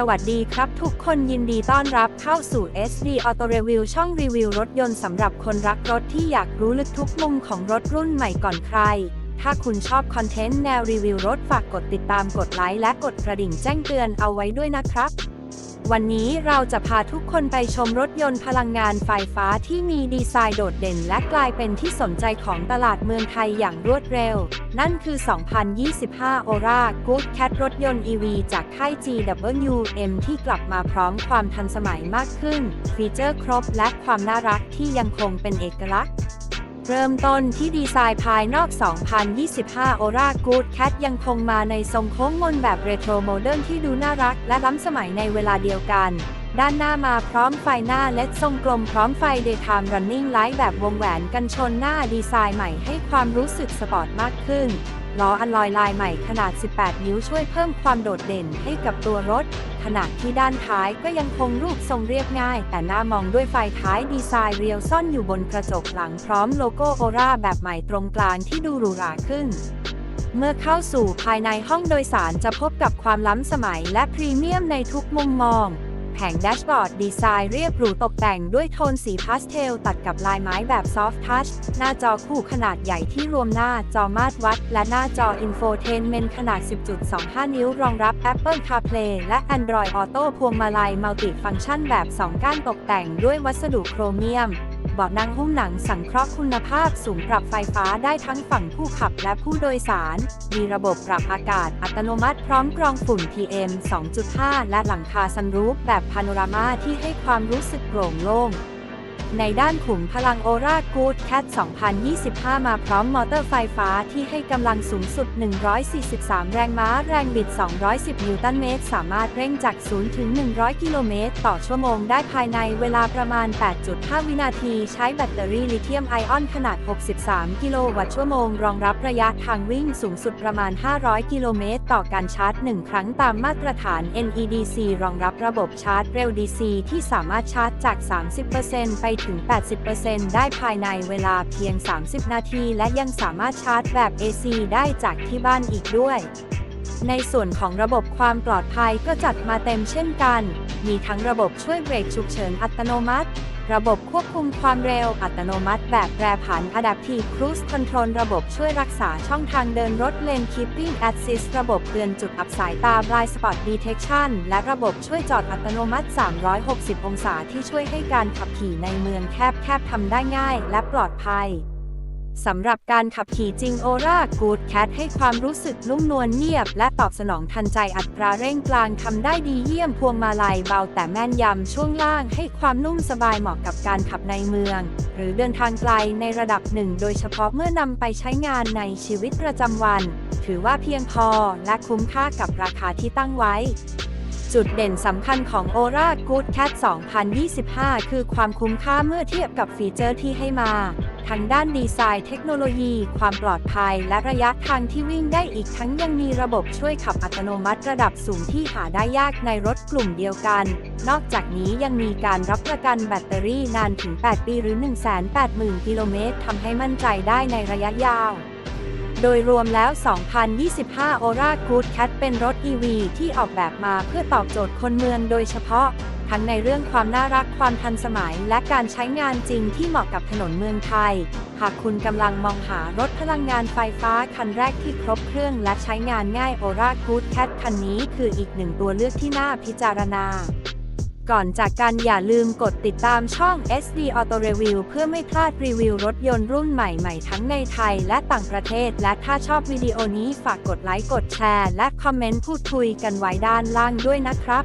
สวัสดีครับทุกคนยินดีต้อนรับเข้าสู่ SD Auto Review ช่องรีวิวรถยนต์สำหรับคนรักรถที่อยากรู้ลึกทุกมุมของรถรุ่นใหม่ก่อนใคร ถ้าคุณชอบคอนเทนต์แนวรีวิวรถฝากกดติดตามกดไลค์และกดกระดิ่งแจ้งเตือนเอาไว้ด้วยนะครับ วันนี้เราจะพาทุกคนไปชมรถยนต์พลังงานไฟฟ้าที่มีดีไซน์โดดเด่น และกลายเป็นที่สนใจของตลาดเมืองไทยอย่างรวดเร็ว นั่นคือ 2025 Ora Good Cat รถยนต์ EV จากค่าย GWM ที่กลับมาพร้อมความทันสมัยมากขึ้น ฟีเจอร์ครบและความน่ารักที่ยังคงเป็นเอกลักษณ์ เริ่มต้นที่ดีไซน์ภายนอก 2025 Ora Good Cat ยังคงมาในทรงโค้งมนแบบเรโทรโมเดิร์นที่ดูน่ารักและล้ำสมัยในเวลาเดียวกัน ด้านหน้ามาพร้อมไฟหน้าเลดทรงกลมพร้อมไฟ Daytime Running Light แบบวงแหวนกันชนหน้าดีไซน์ใหม่ให้ความรู้สึกสปอร์ตมากขึ้น ล้ออัลลอยลายใหม่ขนาด 18 นิ้วช่วยเพิ่มความโดดเด่นให้กับตัวรถ ขณะที่ด้านท้ายก็ยังคงรูปทรงเรียบง่าย แต่หน้ามองด้วยไฟท้ายดีไซน์เรียวซ่อนอยู่บนกระจกหลังพร้อมโลโก้โอราแบบใหม่ตรงกลางที่ดูหรูหราขึ้น เมื่อเข้าสู่ภายในห้องโดยสารจะพบกับความล้ำสมัยและพรีเมียมในทุกมุมมอง แผงแดชบอร์ดดีไซน์เรียบหรูตกแต่งด้วยโทนสีพาสเทลตัดกับลายไม้แบบซอฟท์ทัชหน้าจอคู่ขนาดใหญ่ที่รวมหน้าจอมาตรวัด และหน้าจออินโฟเทนเมนต์ขนาด 10.25 นิ้ว รองรับ Apple CarPlay และ Android Auto พวงมาลัยมัลติฟังก์ชันแบบ 2 ก้านตกแต่งด้วยวัสดุโครเมียม เบาะนั่งหุ้มหนังสังเคราะห์คุณภาพสูงปรับไฟฟ้าได้ทั้งฝั่งผู้ขับและผู้โดยสาร มีระบบปรับอากาศอัตโนมัติพร้อมกรองฝุ่น PM 2.5 และหลังคาซันรูฟแบบพาโนรามาที่ให้ความรู้สึกโปร่งโล่ง ในด้านขุมพลังโอรากูดแคท2025 มาพร้อมมอเตอร์ไฟฟ้าที่ให้กำลังสูงสุด 143 แรงม้า แรงบิด 210 นิวตันเมตร สามารถเร่งจาก 0 ถึง 100 กิโลเมตร ต่อชั่วโมงได้ภายในเวลาประมาณ 8.5 วินาที ใช้แบตเตอรี่ลิเธียมไอออนขนาด 63 กิโลวัตต์ชั่วโมง รองรับระยะทางวิ่งสูงสุดประมาณ 500 กิโลเมตร ต่อการชาร์จ 1 ครั้งตามมาตรฐาน NEDC รองรับระบบชาร์จเร็ว DC ที่สามารถชาร์จจาก 30%ไปถึง 80%ได้ภายในเวลาเพียง 30 นาที และยังสามารถชาร์จแบบ AC ได้จากที่บ้านอีกด้วย ในส่วนของระบบความปลอดภัยก็จัดมาเต็มเช่นกัน มีทั้งระบบช่วยเบรกฉุกเฉินอัตโนมัติ ระบบควบคุมความเร็วอัตโนมัติแบบแปรผัน Adaptive Cruise Control ระบบช่วยรักษาช่องทางเดินรถ Lane Keeping Assist ระบบเตือนจุดอับสายตา Blind Spot Detection และระบบช่วยจอดอัตโนมัติ 360 องศาที่ช่วยให้การขับขี่ในเมืองแคบๆทำได้ง่ายและปลอดภัย สำหรับการขับขี่จริงโอรากูดแคทให้ความรู้สึกนุ่มนวลเงียบ และตอบสนองทันใจอัตราเร่งกลางทำได้ดีเยี่ยมพวงมาลัยเบาแต่แม่นยำช่วงล่างให้ความนุ่มสบายเหมาะกับการขับในเมือง หรือเดินทางไกลในระดับหนึ่ง โดยเฉพาะเมื่อนำไปใช้งานในชีวิตประจำวัน ถือว่าเพียงพอและคุ้มค่ากับราคาที่ตั้งไว้จุดเด่นสำคัญของ Ora Good Cat 2025 คือความคุ้มค่าเมื่อเทียบกับฟีเจอร์ที่ให้มา ทั้งด้านดีไซน์เทคโนโลยี ความปลอดภัย และระยะทางที่วิ่งได้อีกทั้งยังมีระบบช่วยขับอัตโนมัติระดับสูงที่หาได้ยากในรถกลุ่มเดียวกัน นอกจากนี้ยังมีการรับประกันแบตเตอรี่นานถึง 8 ปีหรือ 180,000 กิโลเมตรทำให้มั่นใจได้ในระยะยาวโดยรวมแล้ว 2025 Ora Good Cat เป็นรถ EV ที่ออกแบบมาเพื่อตอบโจทย์คนเมืองโดยเฉพาะ ทั้งในเรื่องความน่ารักความทันสมัย และการใช้งานจริงที่เหมาะกับถนนเมืองไทย หากคุณกำลังมองหารถพลังงานไฟฟ้าคันแรกที่ครบเครื่องและใช้งานง่าย Ora Good Cat คันนี้คืออีกหนึ่งตัวเลือกที่น่าพิจารณา ก่อนจากกันอย่าลืมกดติดตามช่อง SD Auto Review เพื่อไม่พลาดรีวิวรถยนต์รุ่นใหม่ๆ ทั้งในไทยและต่างประเทศ และถ้าชอบวิดีโอนี้ฝากกดไลค์กดแชร์ และคอมเมนต์พูดคุยกันไว้ด้านล่างด้วยนะครับ